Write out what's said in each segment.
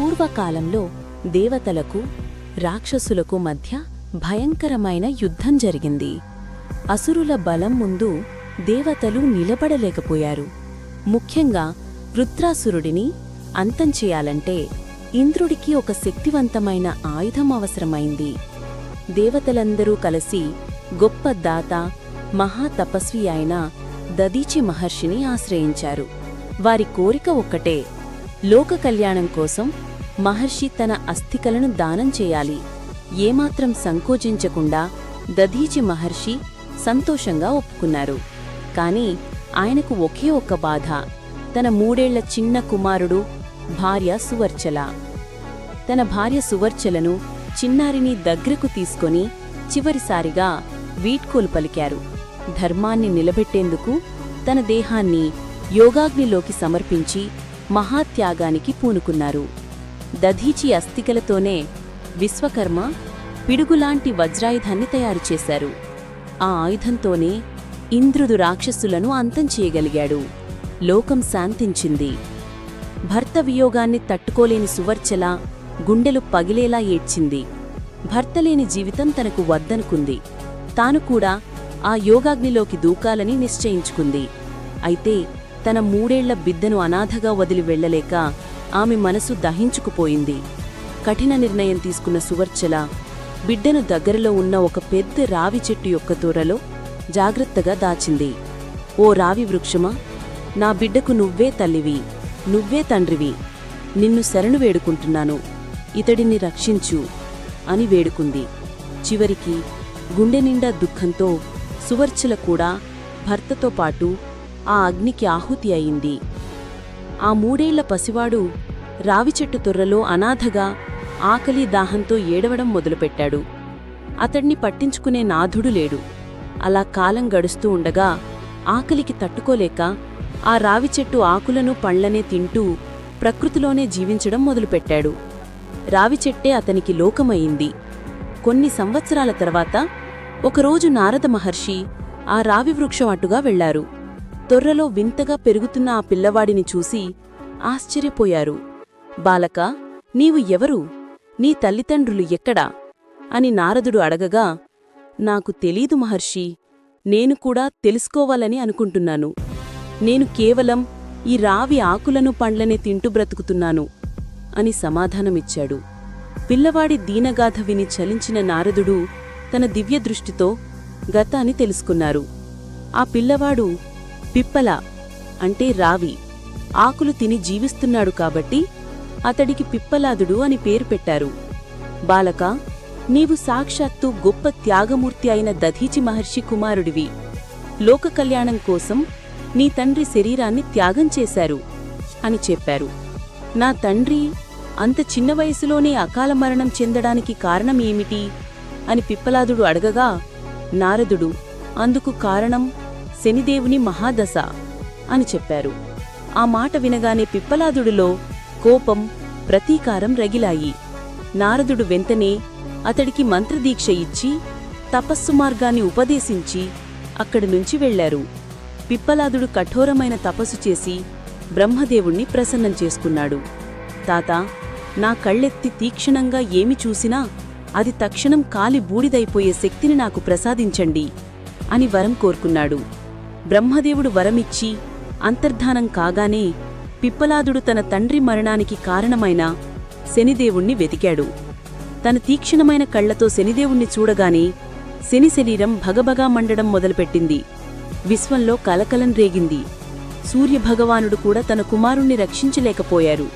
పూర్వకాలంలో దేవతలకు రాక్షసులకు మధ్య భయంకరమైన యుద్ధం జరిగింది. అసురుల బలం ముందు దేవతలు నిలబడలేకపోయారు. ముఖ్యంగా వృత్రాసురుడిని అంతం చేయాలంటే ఇంద్రుడికి ఒక శక్తివంతమైన ఆయుధం అవసరమైంది. దేవతలందరూ కలిసి గొప్ప దాత మహాతపస్వి అయిన దదీచి మహర్షిని ఆశ్రయించారు. వారి కోరిక ఒక్కటే లోక కళ్యాణం కోసం మహర్షి తన అస్థికలను దానం చేయాలి. ఏమాత్రం సంకోచించకుండా దధీచి మహర్షి సంతోషంగా ఒప్పుకున్నారు. కాని ఆయనకు ఒకే ఒక్క బాధ తన మూడేళ్ళ చిన్న కుమారుడు భార్య సువర్చల. తన భార్య సువర్చలను చిన్నారిని దగ్గరకు తీసుకొని చివరిసారిగా వీడ్కోలు పలికారు. ధర్మాన్ని నిలబెట్టేందుకు తన దేహాన్ని యోగాగ్నిలోకి సమర్పించి మహాత్యాగానికి పూనుకున్నారు. దధీచి అస్థికలతోనే విశ్వకర్మ పిడుగులాంటి వజ్రాయుధాన్ని తయారు చేశారు. ఆ ఆయుధంతోనే ఇంద్రుడు రాక్షసులను అంతం చేయగలిగాడు. లోకం శాంతించింది. భర్త వియోగాన్ని తట్టుకోలేని సువర్చల గుండెలు పగిలేలా ఏడ్చింది. భర్తలేని జీవితం తనకు వద్దనుకుంది. తాను కూడా ఆ యోగాగ్నిలోకి దూకాలని నిశ్చయించుకుంది. అయితే తన మూడేళ్ళ బిద్దను అనాథగా వదిలి వెళ్ళలేక ఆమె మనసు దహించుకుపోయింది. కఠిన నిర్ణయం తీసుకున్న సువర్చల బిడ్డను దగ్గరలో ఉన్న ఒక పెద్ద రావి చెట్టు యొక్క తోరలో జాగ్రత్తగా దాచింది. ఓ రావి వృక్షమా నా బిడ్డకు నువ్వే తల్లివి నువ్వే తండ్రివి నిన్ను శరణు వేడుకుంటున్నాను ఇతడిని రక్షించు అని వేడుకుంది. చివరికి గుండె నిండా దుఃఖంతో సువర్చల కూడా భర్తతో పాటు ఆ అగ్నికి ఆహుతి అయింది. ఆ మూడేళ్ళ పసివాడు రావిచెట్టు తొర్రలో అనాథగా ఆకలి దాహంతో ఏడవడం మొదలుపెట్టాడు. అతణ్ణి పట్టించుకునే నాథుడు లేడు. అలా కాలం గడుస్తూ ఉండగా ఆకలికి తట్టుకోలేక ఆ రావిచెట్టు ఆకులను పండ్లనే తింటూ ప్రకృతిలోనే జీవించడం మొదలుపెట్టాడు. రావిచెట్టే అతనికి లోకమయింది. కొన్ని సంవత్సరాల తర్వాత ఒకరోజు నారద మహర్షి ఆ రావి వృక్షం అటుగా వెళ్ళారు. తొర్రలో వింతగా పెరుగుతున్న ఆ పిల్లవాడిని చూసి ఆశ్చర్యపోయారు. బాలక నీవు ఎవరు? నీ తల్లిదండ్రులు ఎక్కడా? అని నారదుడు అడగగా నాకు తెలీదు మహర్షి నేను కూడా తెలుసుకోవాలని అనుకుంటున్నాను. నేను కేవలం ఈ రావి ఆకులను పండ్లనే తింటూ బ్రతుకుతున్నాను అని సమాధానమిచ్చాడు. పిల్లవాడి దీనగాథ విని చలించిన నారదుడు తన దివ్యదృష్టితో గతాన్ని తెలుసుకున్నారు. ఆ పిల్లవాడు పిప్పల అంటే రావి ఆకులు తిని జీవిస్తున్నాడు కాబట్టి అతడికి పిప్పలాదుడు అని పేరు పెట్టారు. బాలక నీవు సాక్షాత్తు గొప్ప త్యాగమూర్తి అయిన దధీచి మహర్షి కుమారుడివి. లోక కళ్యాణం కోసం నీ తండ్రి శరీరాన్ని త్యాగం చేశారు అని చెప్పారు. నా తండ్రి అంత చిన్న వయసులోనే అకాల మరణం చెందడానికి కారణం ఏమిటి? అని పిప్పలాదుడు అడగగా నారదుడు అందుకు కారణం శనిదేవుని మహాదశ అని చెప్పారు. ఆ మాట వినగానే పిప్పలాదుడిలో కోపం ప్రతీకారం రగిలాయి. నారదుడు వెంటనే అతడికి మంత్రదీక్ష ఇచ్చి తపస్సు మార్గాన్ని ఉపదేశించి అక్కడి నుంచి వెళ్ళారు పిప్పలాదుడు కఠోరమైన తపస్సు చేసి బ్రహ్మదేవుణ్ణి ప్రసన్నం చేసుకున్నాడు. తాత నా కళ్ళెత్తి తీక్షణంగా ఏమి చూసినా అది తక్షణం కాలి బూడిదైపోయే శక్తిని నాకు ప్రసాదించండి అని వరం కోరుకున్నాడు. బ్రహ్మదేవుడు వరమిచ్చి అంతర్ధానం కాగానే పిప్పలాదుడు తన తండ్రి మరణానికి కారణమైన శనిదేవుణ్ణి వెతికాడు. తన తీక్షణమైన కళ్ళతో శనిదేవుణ్ణి చూడగానే శని శరీరం భగభగా మండడం మొదలుపెట్టింది. విశ్వంలో కలకలం రేగింది. సూర్యభగవానుడు కూడా తన కుమారుణ్ణి రక్షించలేకపోయారు.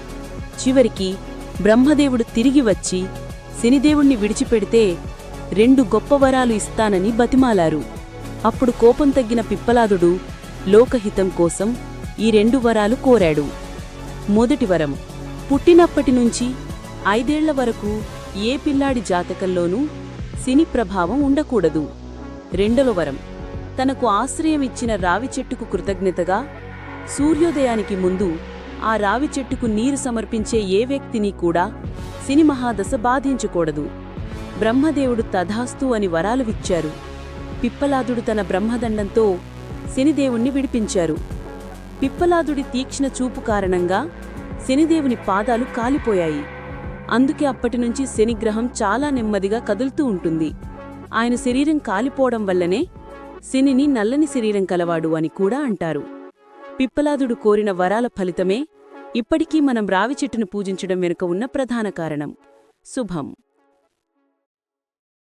చివరికి బ్రహ్మదేవుడు తిరిగి వచ్చి శనిదేవుణ్ణి విడిచిపెడితే రెండు గొప్ప వరాలు ఇస్తానని బతిమాలారు. అప్పుడు కోపం తగ్గిన పిప్పలాదుడు లోకహితం కోసం ఈ రెండు వరాలు కోరాడు. మొదటి వరం పుట్టినప్పటి నుంచి ఐదేళ్ళ వరకు ఏ పిల్లాడి జాతకంలోనూ సిని ప్రభావం ఉండకూడదు. రెండవ వరం తనకు ఆశ్రయం ఇచ్చిన రావి చెట్టుకు కృతజ్ఞతగా సూర్యోదయానికి ముందు ఆ రావి చెట్టుకు నీరు సమర్పించే ఏ వ్యక్తిని కూడా సినిమహాదశ మహాదశ బాధించకూడదు. బ్రహ్మదేవుడు తధాస్తు అని వరాలు విచ్చారు. పిప్పలాదుడు తన బ్రహ్మదండంతో శనిదేవుణ్ణి విడిపించారు. పిప్పలాదుడి తీక్ష్ణ చూపు కారణంగా శనిదేవుని పాదాలు కాలిపోయాయి. అందుకే అప్పటినుంచి శనిగ్రహం చాలా నెమ్మదిగా కదులుతూ ఉంటుంది. ఆయన శరీరం కాలిపోవడం వల్లనే శనిని నల్లని శరీరం కలవాడు అని కూడా అంటారు. పిప్పలాదుడు కోరిన వరాల ఫలితమే ఇప్పటికీ మనం రావి చెట్టును పూజించడం వెనుక ఉన్న ప్రధాన కారణం. శుభం.